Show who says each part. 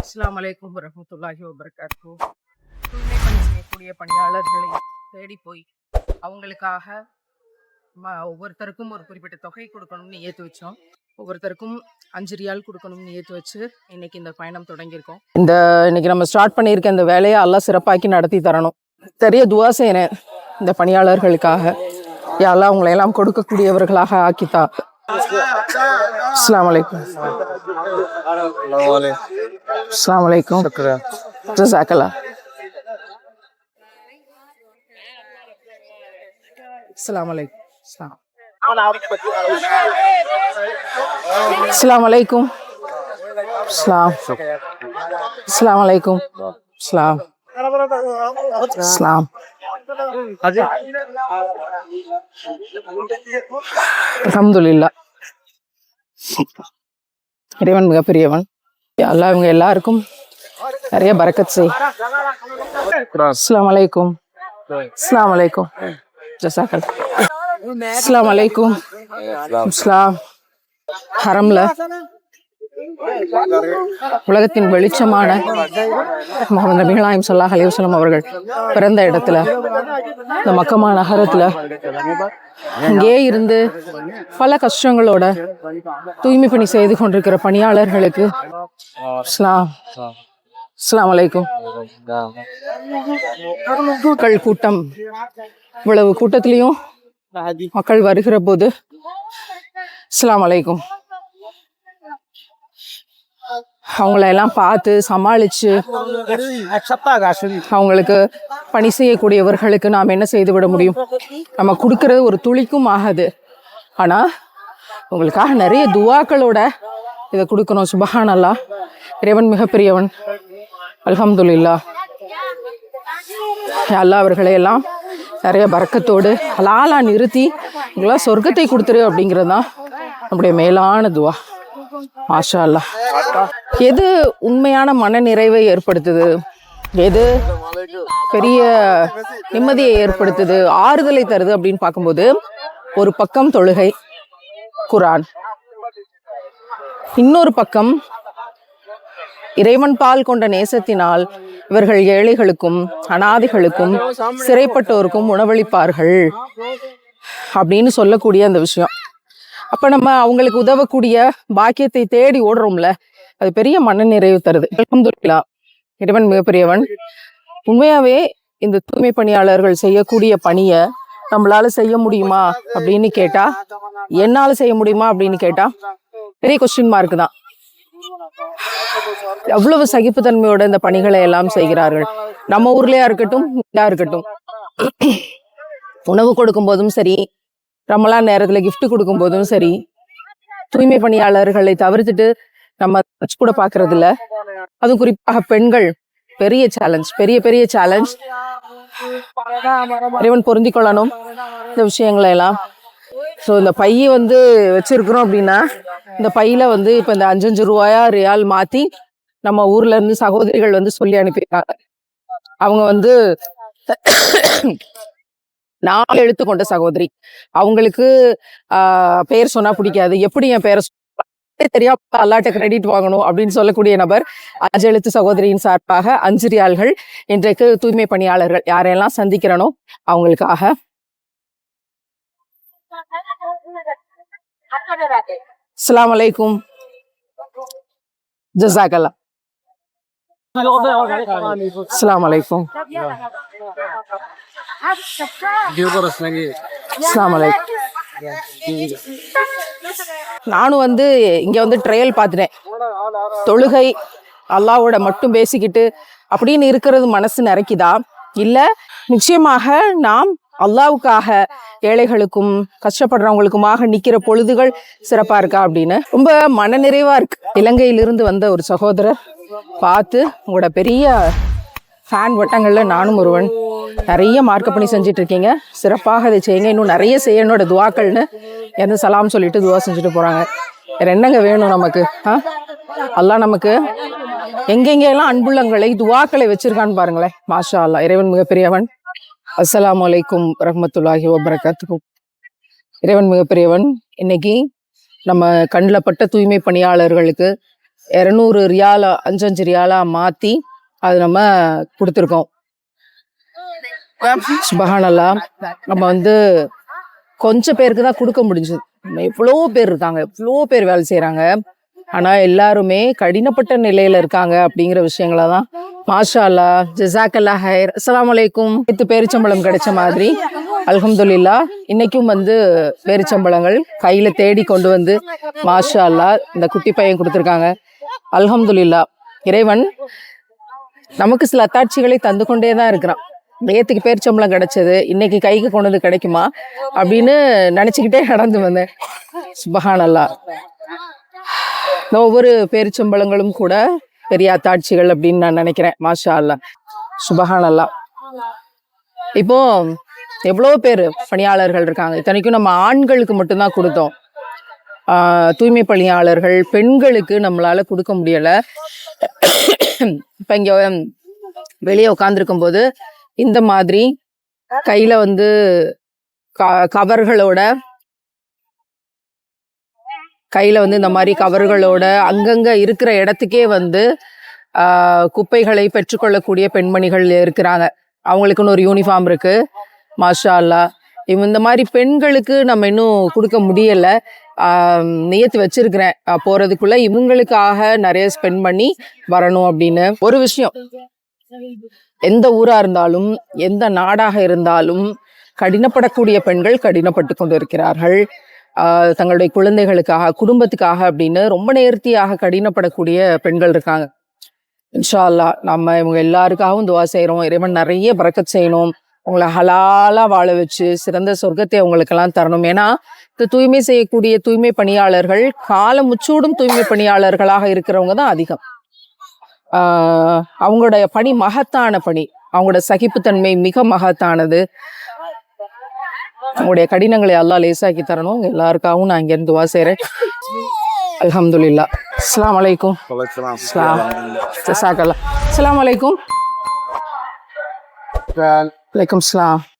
Speaker 1: அஸ்லாம் வலைக்கம் வரமத்துல்லாஹி வபர்காத்து தூய்மை பணி செய்யக்கூடிய பணியாளர்களை தேடி போய் அவங்களுக்காக ஒவ்வொருத்தருக்கும் ஒரு குறிப்பிட்ட தொகை கொடுக்கணும்னு ஏற்று வச்சோம். ஒவ்வொருத்தருக்கும் அஞ்சு ரியால் கொடுக்கணும்னு ஏற்று வச்சு இன்னைக்கு இந்த பயணம் தொடங்கியிருக்கோம். இந்த இன்னைக்கு நம்ம ஸ்டார்ட் பண்ணியிருக்க இந்த வேலையை எல்லாம் சிறப்பாக்கி நடத்தி தரணும். தெரிய துவா செய்கிறேன் இந்த பணியாளர்களுக்காக. யாரெல்லாம் அவங்களை எல்லாம் கொடுக்கக்கூடியவர்களாக ஆக்கித்தா. அஸ்லாம் வலைக்கும் அஸ்லாம் வலைக்கும் ஜஸாக்கல்லா அஸ்லாம் அலைக்கும். அஸ்ஸலாம். அஸ்ஸலாமு. அஸ்லாம் அஸ்லாம் அஸ்ஸலாமு. அஸ்லாம் அஸ்லாம் அஸ்ஸலாம் அல்ஹம்துலில்லாஹ். இறைவன் மிகப்பெரியவன். அல்லா இவங்க எல்லாருக்கும் நிறைய பறக்கத் செய். அஸ்ஸலாமு அலைக்கும் அஸ்ஸலாமு அலைக்கும் ஜஸாக்கல். அஸ்ஸலாமு அலைக்கும் அஸ்ஸலாம். ஹரம்ல. உலகத்தின் வெளிச்சமான முகமது நபிகளாயம் சொல்லாஹ் அலிவசலம் அவர்கள் பிறந்த இடத்துல இந்த மக்கமா நகரத்துல இங்கே இருந்து பல கஷ்டங்களோட தூய்மை பணி செய்து கொண்டிருக்கிற பணியாளர்களுக்கு இஸ்லாம். அஸ்லாம் வலைக்கும் மக்கள் கூட்டம் இவ்வளவு கூட்டத்திலையும் மக்கள் வருகிற போது அஸ்லாம் வலைக்கும் அவங்கள எல்லாம் பார்த்து சமாளிச்சு அவங்களுக்கு பணி செய்யக்கூடியவர்களுக்கு நாம் என்ன செய்து விட முடியும்? நம்ம கொடுக்கறது ஒரு துளிக்கும் ஆகாது. ஆனா உங்களுக்காக நிறைய துவாக்களோட இதை கொடுக்கணும். சுபஹான் அல்லாஹ் இறைவன் மிகப்பெரியவன். அல்ஹம்துலில்லாஹ் யா அல்லாஹ் அவர்களை எல்லாம் நிறைய பறக்கத்தோடு ஹலாலா நிறுத்தி உங்களாம் சொர்க்கத்தை கொடுத்துரு அப்படிங்கிறது தான் நம்முடைய மேலான துவா. மாஷா அல்லாஹ் எது உண்மையான மன நிறைவை ஏற்படுத்துது? எது பெரிய நிம்மதியை ஏற்படுத்துது? ஆறுதலை தருது அப்படின்னு பார்க்கும்போது ஒரு பக்கம் தொழுகை குரான் இன்னொரு பக்கம் இறைவன் பால் கொண்ட நேசத்தினால் இவர்கள் ஏழைகளுக்கும் அனாதைகளுக்கும் சிறைப்பட்டோருக்கும் உணவளிப்பார்கள் அப்படின்னு சொல்லக்கூடிய அந்த விஷயம். அப்ப நம்ம அவங்களுக்கு உதவக்கூடிய பாக்கியத்தை தேடி ஓடுறோம்ல அது பெரிய மன நிறைவு தருது. அலமதுல்லா இறைவன் மிகப்பெரியவன். உண்மையாவே இந்த தூய்மை பணியாளர்கள் செய்யக்கூடிய பணியை நம்மளால செய்ய முடியுமா அப்படின்னு கேட்டா என்னால செய்ய முடியுமா அப்படின்னு கேட்டா பெரிய கொஸ்டின் மார்க் தான். எவ்வளவு சகிப்புத்தன்மையோட இந்த பணிகளை எல்லாம் செய்கிறார்கள். நம்ம ஊர்லயா இருக்கட்டும் இதா இருக்கட்டும். உணவு கொடுக்கும் போதும் சரி ரமலான் நேரத்தில் கிஃப்ட் கொடுக்கும் போதும் சரி தூய்மை பணியாளர்களை தவிர்த்துட்டு நம்ம கூட பார்க்கறது இல்லை அதுவும் குறிப்பாக பெண்கள் பெரிய சேலஞ்ச் பெரிய பெரிய சேலஞ்ச் இறைவன் பொருந்தி கொள்ளணும் இந்த விஷயங்களை எல்லாம். ஸோ இந்த பைய வந்து வச்சிருக்கிறோம் அப்படின்னா இந்த பையில வந்து இப்போ இந்த அஞ்சஞ்சு ரூபாயா ரியால் மாற்றி நம்ம ஊர்ல இருந்து சகோதரிகள் வந்து சொல்லி அனுப்பியிருக்காங்க. அவங்க வந்து நான் எழுத்துக்கொண்ட சகோதரி. அவங்களுக்கு ஆஹ், பெயர் சொன்னா பிடிக்காது. எப்படி என் பெயரை தெரியாம அல்லாட்ட கிரெடிட் வாங்கணும் அப்படின்னு சொல்லக்கூடிய நபர் அஞ்செழுத்து சகோதரியின் சார்பாக அஞ்சு ரியால்கள் இன்றைக்கு தூய்மை பணியாளர்கள் யாரையெல்லாம் சந்திக்கிறனோ அவங்களுக்காக. ஜசாக்கல்லா அஸ்ஸலாமு அலைக்கும். அஸ்ஸலாமு அலைக்கும். நானும் வந்து இங்கே வந்து ட்ரையல் பார்த்துட்டேன். தொழுகை அல்லாவோட மட்டும் பேசிக்கிட்டு அப்படின்னு இருக்கிறது மனசு நிறைக்குதா இல்லை நிச்சயமாக நாம் அல்லாவுக்காக ஏழைகளுக்கும் கஷ்டப்படுறவங்களுக்குமாக நிற்கிற பொழுதுகள் சிறப்பாக இருக்கா அப்படின்னு. ரொம்ப மனநிறைவாக இருக்கு. இலங்கையிலிருந்து வந்த ஒரு சகோதரர் பார்த்து உங்களோட பெரிய ஃபேன் வட்டங்களில் நானும் ஒருவன். நிறைய மார்க்க பண்ணி செஞ்சுட்டு இருக்கீங்க சிறப்பாக அதை செய்யுங்க. இன்னும் நிறைய செய்யணும். துவாக்கள்னு எந்த சலாம் சொல்லிட்டு துவா செஞ்சுட்டு போகிறாங்க வேறு என்னங்க வேணும் நமக்கு? ஆ? அல்லாஹ் நமக்கு எங்கெங்கெல்லாம் அன்புள்ளங்களை துவாக்களை வச்சிருக்கான்னு பாருங்களேன். மாஷா அல்லாஹ் இறைவன் மிகப்பெரியவன். அஸ்லாம் வலைக்கும் ரஹமத்துல்லாஹி வபரகாத்துக்கும் இறைவன் மிகப்பெரியவன். இன்னைக்கு நம்ம கண்ணில் பட்ட தூய்மை பணியாளர்களுக்கு இரநூறு ரியாலா அஞ்சஞ்சு ரியாலா மாற்றி அது நம்ம கொடுத்துருக்கோம். சுபஹானல்லா நம்ம வந்து கொஞ்சம் பேருக்கு தான் கொடுக்க முடிஞ்சது. எவ்வளோ பேர் இருக்காங்க எவ்வளோ பேர் வேலை செய்கிறாங்க ஆனால் எல்லாருமே கடினப்பட்ட நிலையில் இருக்காங்க அப்படிங்கிற விஷயங்கள தான் மாஷா அல்லா ஜிசாக்கல்லா ஹைர். அஸ்லாம் அலைக்கும். எத்து பேரிச்சம்பளம் கிடைச்ச மாதிரி. அலமதுல்லா இன்னைக்கும் வந்து பேரிச்சம்பளங்கள் கையில் தேடி கொண்டு வந்து மாஷா அல்லா இந்த குட்டி பையன் கொடுத்துருக்காங்க. அலமதுல்லா இறைவன் நமக்கு சில அத்தாட்சிகளை தந்து கொண்டே தான் இருக்கிறான். நேத்துக்கு பேரிச்சம்பளம் கிடைச்சது இன்னைக்கு கைக்கு கொண்டு வந்து கிடைக்குமா அப்படின்னு நினச்சிக்கிட்டே நடந்து வந்தேன். சுபஹானல்லா இந்த ஒவ்வொரு பேரிச்சம்பளங்களும் கூட பெரிய அத்தாட்சிகள் அப்படின்னு நான் நினைக்கிறேன். மாஷா அல்லா சுபஹானல்லா இப்போ எவ்வளோ பேர் பணியாளர்கள் இருக்காங்க? இத்தனைக்கும் நம்ம ஆண்களுக்கு மட்டும்தான் கொடுத்தோம். ஆஹ் தூய்மை பணியாளர்கள் பெண்களுக்கு நம்மளால கொடுக்க முடியல. இப்போ இங்கே வெளியே உட்காந்துருக்கும் போது இந்த மாதிரி கையில வந்து க- கவர்களோட கையில வந்து இந்த மாதிரி கவர்களோட அங்கங்க இருக்கிற இடத்துக்கே வந்து குப்பைகளை பெற்றுக்கொள்ளக்கூடிய பெண்மணிகள் இருக்கிறாங்க. அவங்களுக்குன்னு ஒரு யூனிஃபார்ம் இருக்கு. மாஷா அல்லா இவன் இந்த மாதிரி பெண்களுக்கு நம்ம இன்னும் கொடுக்க முடியல. நியத்து வச்சிருக்கிறேன். போறதுக்குள்ள இவங்களுக்காக நிறைய ஸ்பெண்ட் பண்ணி வரணும் அப்படின்னு. ஒரு விஷயம். எந்த ஊரா இருந்தாலும் எந்த நாடாக இருந்தாலும் கடினப்படக்கூடிய பெண்கள் கடினப்பட்டு கொண்டிருக்கிறார்கள். ஆஹ் தங்களுடைய குழந்தைகளுக்காக குடும்பத்துக்காக அப்படின்னு ரொம்ப நேர்த்தியாக கடினப்படக்கூடிய பெண்கள் இருக்காங்க. இன்ஷா நம்ம இவங்க எல்லாருக்காகவும் துவா செய்கிறோம் இறைவன் நிறைய பறக்க செய்யணும். உங்களை ஹலாலாக வாழ வச்சு சிறந்த சொர்க்கத்தை அவங்களுக்கெல்லாம் தரணும். ஏன்னா இந்த தூய்மை செய்யக்கூடிய தூய்மை பணியாளர்கள் காலம் முச்சூடும் தூய்மை பணியாளர்களாக இருக்கிறவங்க தான் அதிகம். அவங்களுடைய பணி மகத்தான பணி. அவங்களோட சகிப்புத்தன்மை மிக மகத்தானது. உங்களுடைய கடினங்களை எல்லாம் லேசாக்கி தரணும். எல்லாருக்காகவும் நான் இங்கேருந்து துவா செய்கிறேன் அஸ்ஸலாம் ஜஸாக்கல்லா அஸ்ஸலாமு அலைக்கும். வலைக்கும் அஸ்ஸலாம்.